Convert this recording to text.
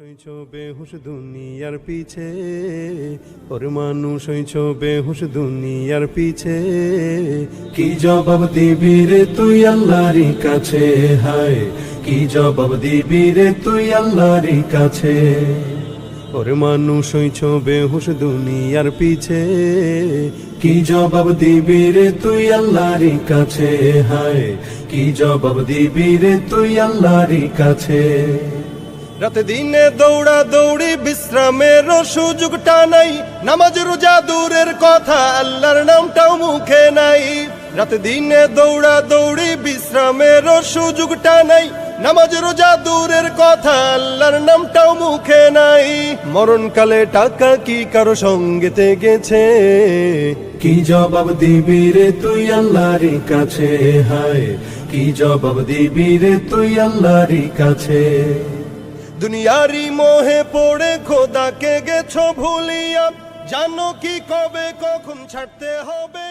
হইছ বেহুশ দুনিয়ার পিছে, ওর মানুষ হইছ বেহুশ দুনিয়ার পিছে। কি জবাব দিবি রে তুই আল্লাহর কাছে? হায়, কি জবাব দিবি রে তুই আল্লাহর কাছে? ওর মানুষ হইছ বেহুশ দুনিয়ার পিছে, কি জবাব দিবি রে তুই আল্লাহর কাছে? হায়, কি জবাব দিবি রে তুই আল্লাহর কাছে? রাতে দিনে দৌড়া দৌড়ি বিশ্রামের সুযোগটা নাই। নামাজ রোজা দূরের কথা, আল্লাহর নামটাও মুখে নাই। রাতে দিনে দৌড়া দৌড়ি বিশ্রামের সুযোগটা নাই। নামাজ রোজা দূরের কথা, আল্লাহর নামটাও মুখে নাই। মরণকালে টাকা কি কারও সঙ্গেতে গেছে? কি জবাব দিবি রে তুই আল্লাহর কাছে? হায়, কি জবাব দিবি রে তুই আল্লাহর কাছে? দুনিয়ারি মোহে পড়ে খোদাকে গেছো ভুলিয়া। জানো কি কবে কখন ছাড়তে হবে?